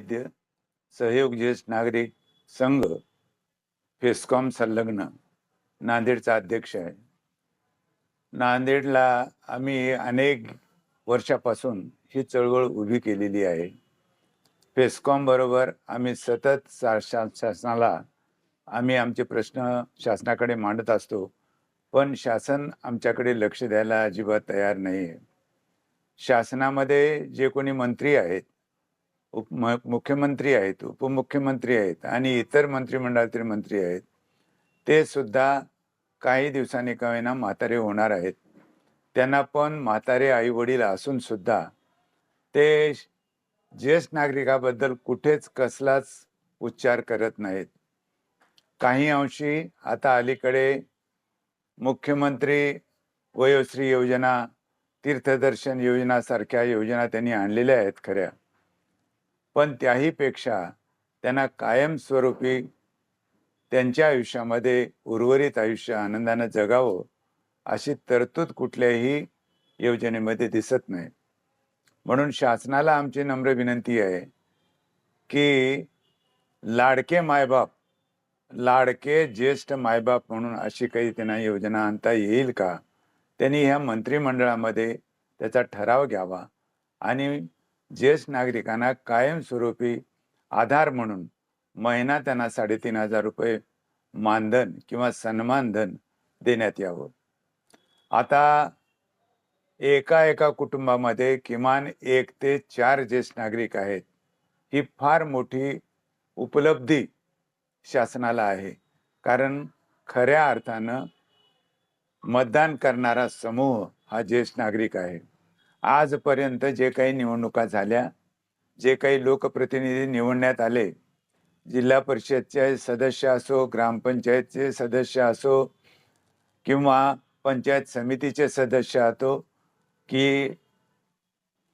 वैद्य सहयोग ज्येष्ठ नागरिक संघ फेस्कॉम संलग्न नांदेडचा अध्यक्ष आहे. नांदेडला आम्ही अनेक वर्षापासून ही चळवळ उभी केलेली आहे. फेस्कॉम बरोबर आम्ही सतत शा शासनाला आम्ही आमचे प्रश्न शासनाकडे मांडत असतो पण शासन आमच्याकडे लक्ष द्यायला अजिबात तयार नाही आहे शासनामध्ये जे कोणी मंत्री आहेत उप मुख्यमंत्री आहेत उपमुख्यमंत्री आहेत आणि इतर मंत्रिमंडळातील मंत्री आहेत ते सुद्धा काही दिवसांनी का होईना म्हातारे होणार आहेत. त्यांना पण म्हातारे आई वडील असून सुद्धा ते ज्येष्ठ नागरिकाबद्दल कुठेच कसलाच उच्चार करत नाहीत. काही अंशी आता अलीकडे मुख्यमंत्री वयोश्री योजना तीर्थदर्शन योजनासारख्या योजना त्यांनी आणलेल्या आहेत खऱ्या. पण त्याहीपेक्षा त्यांना कायमस्वरूपी त्यांच्या आयुष्यामध्ये उर्वरित आयुष्य आनंदानं जगावं अशी तरतूद कुठल्याही योजनेमध्ये दिसत नाही. म्हणून शासनाला आमची नम्र विनंती आहे की लाडके मायबाप लाडके ज्येष्ठ मायबाप म्हणून अशी काही त्यांना योजना आणता येईल का? त्यांनी ह्या मंत्रिमंडळामध्ये त्याचा ठराव घ्यावा आणि ज्येष्ठ नागरिकांना कायमस्वरूपी आधार म्हणून महिना त्यांना साडेतीन हजार रुपये मानधन किंवा सन्मानधन देण्यात यावं. आता एका एका कुटुंबामध्ये किमान एक ते चार ज्येष्ठ नागरिक आहेत. ही फार मोठी उपलब्धी शासनाला आहे. कारण खऱ्या अर्थानं मतदान करणारा समूह हा ज्येष्ठ नागरिक आहे. आजपर्यंत जे काही निवडणुका झाल्या जे काही लोकप्रतिनिधी निवडण्यात आले जिल्हा परिषदचे सदस्य असो ग्रामपंचायतचे सदस्य असो किंवा पंचायत समितीचे सदस्य असो की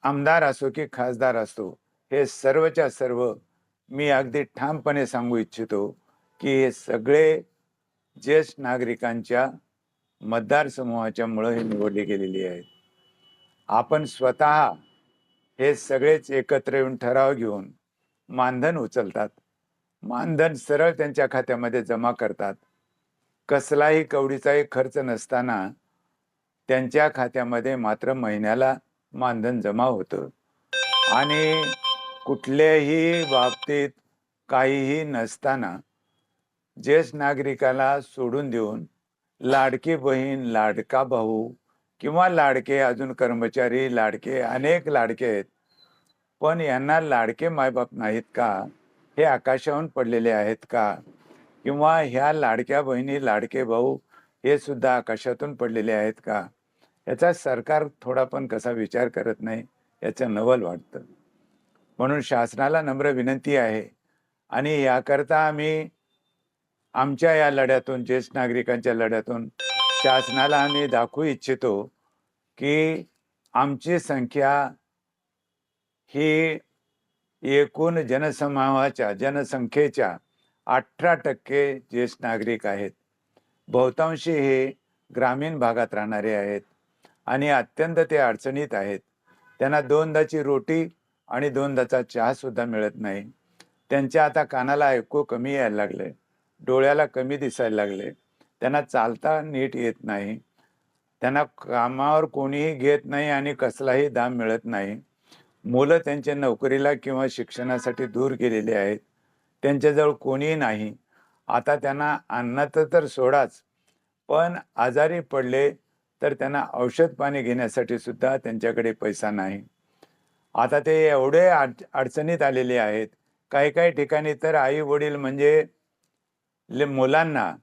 आमदार असो की खासदार असो हे सर्वच्या सर्व मी अगदी ठामपणे सांगू इच्छितो की हे सगळे ज्येष्ठ नागरिकांच्या मतदारसमूहाच्यामुळं हे निवडले गेलेली आहेत. आपण स्वतः हे सगळेच एकत्र येऊन ठराव घेऊन मानधन उचलतात. मानधन सरळ त्यांच्या खात्यामध्ये जमा करतात. कसलाही कवडीचाही खर्च नसताना त्यांच्या खात्यामध्ये मात्र महिन्याला मानधन जमा होतं. आणि कुठल्याही बाबतीत काहीही नसताना ज्येष्ठ नागरिकाला सोडून देऊन लाडकी बहीण लाडका भाऊ किंवा लाडके अजून कर्मचारी लाडके अनेक लाडके आहेत. पण यांना लाडके मायबाप नाहीत का? हे आकाशाहून पडलेले आहेत का? किंवा ह्या लाडक्या बहिणी लाडके भाऊ हे सुद्धा आकाशातून पडलेले आहेत का? याचा सरकार थोडा पण कसा विचार करत नाही याचं नवल वाटतं. म्हणून शासनाला नम्र विनंती आहे आणि याकरता आम्ही आमच्या या लढ्यातून ज्येष्ठ नागरिकांच्या लढ्यातून शासनाला आम्ही दाखवू इच्छितो की आमची संख्या ही एकूण जनसमूहाच्या जनसंख्येच्या अठरा टक्के ज्येष्ठ नागरिक आहेत. बहुतांशी हे ग्रामीण भागात राहणारे आहेत आणि अत्यंत ते अडचणीत आहेत. त्यांना दोनदाची रोटी आणि दोनदाचा चहा सुद्धा मिळत नाही. त्यांच्या आता कानाला ऐकू कमी यायला लागले डोळ्याला कमी दिसायला लागले. त्यांना चालता नीट येत नाही. त्यांना कामावर कोणीही घेत नाही आणि कसलाही दाम मिळत नाही. मुलं त्यांच्या नोकरीला किंवा शिक्षणासाठी दूर गेलेले आहेत. त्यांच्याजवळ कोणीही नाही. आता त्यांना अन्नात तर सोडाच. पण आजारी पडले तर त्यांना औषध पाणी घेण्यासाठी सुद्धा त्यांच्याकडे पैसा नाही. आता ते एवढे अड अडचणीत आलेले आहेत. काही काही ठिकाणी तर आई वडील म्हणजे ले मुलांना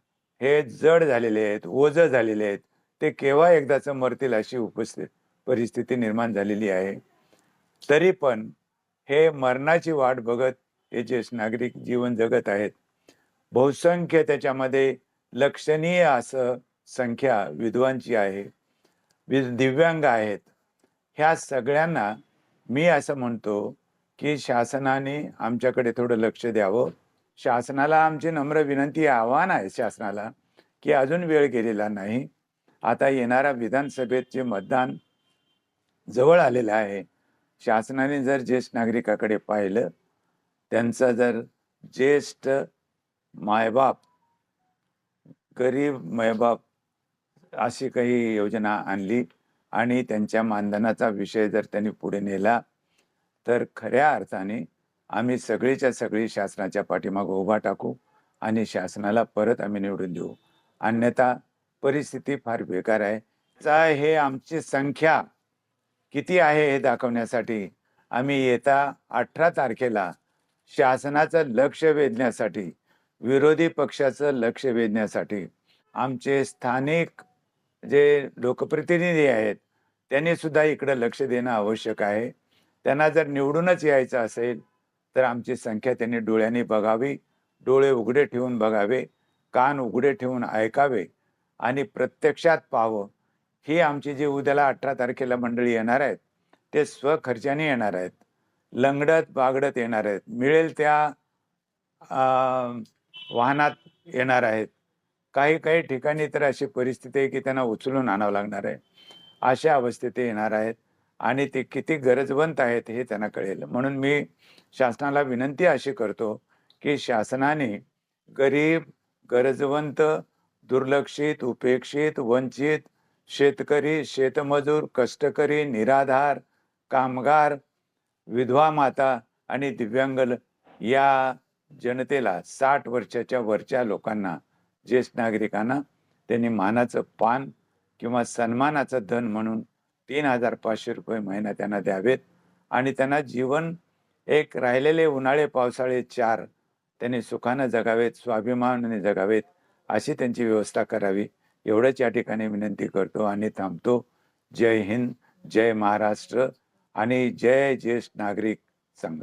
हे जड झालेले आहेत ओझ झालेले आहेत. ते केव्हा एकदाच मरतील अशी उपस्थित परिस्थिती निर्माण झालेली आहे. तरी पण हे मरणाची वाट बघत हे ज्येष्ठ नागरिक जीवन जगत आहेत. बहुसंख्य त्याच्यामध्ये लक्षणीय असं संख्या विधवांची आहे. वि दिव्यांग आहेत. ह्या सगळ्यांना मी असं म्हणतो की शासनाने आमच्याकडे थोडं लक्ष द्यावं. शासनाला आमची नम्र विनंती आव्हान आहे शासनाला की अजून वेळ गेलेला नाही. आता येणारा विधानसभेत जे मतदान जवळ आलेलं आहे शासनाने जर ज्येष्ठ नागरिकाकडे पाहिलं त्यांचा जर ज्येष्ठ मायबाप गरीब मायबाप अशी काही योजना आणली आणि त्यांच्या मानधनाचा विषय जर त्यांनी पुढे नेला तर खऱ्या अर्थाने आम्ही सगळीच्या सगळी शासनाच्या पाठीमागं उभा टाकू आणि शासनाला परत आम्ही निवडून देऊ. अन्यथा परिस्थिती फार बेकार आहे. चा हे आमची संख्या. किती आहे हे दाखवण्यासाठी? आम्ही येता अठरा तारखेला शासनाचं लक्ष वेधण्यासाठी विरोधी पक्षाचं लक्ष वेधण्यासाठी आमचे स्थानिक जे लोकप्रतिनिधी आहेत त्यांनी सुद्धा इकडं लक्ष देणं आवश्यक आहे. त्यांना जर निवडूनच यायचं असेल तर आमची संख्या त्यांनी डोळ्यांनी बघावी डोळे उघडे ठेवून बघावे कान उघडे ठेवून ऐकावे आणि प्रत्यक्षात पाहावं. ही आमची जी उद्याला अठरा तारखेला मंडळी येणार आहेत ते स्वखर्चाने येणार आहेत. लंगडत बागडत येणार आहेत. मिळेल त्या वाहनात येणार आहेत. काही काही ठिकाणी तर अशी परिस्थिती आहे की त्यांना उचलून आणावं लागणार आहे. अशा अवस्थेत येणार आहेत. आणि ते किती गरजवंत आहेत हे त्यांना कळेल. म्हणून मी शासनाला विनंती अशी करतो की शासनाने गरीब गरजवंत दुर्लक्षित उपेक्षित वंचित शेतकरी शेतमजूर कष्टकरी निराधार कामगार विधवा माता आणि दिव्यांगल या जनतेला साठ वर्षाच्या वरच्या लोकांना ज्येष्ठ नागरिकांना त्यांनी मानाचं पान किंवा सन्मानाचं धन म्हणून तीन हजार पाचशे रुपये महिना त्यांना द्यावेत. आणि त्यांना जीवन एक राहिलेले उन्हाळे पावसाळे चार त्यांनी सुखानं जगावेत स्वाभिमानाने जगावेत अशी त्यांची व्यवस्था करावी. एवढंच या ठिकाणी विनंती करतो आणि थांबतो. जय हिंद जय महाराष्ट्र आणि जय ज्येष्ठ नागरिक संघ.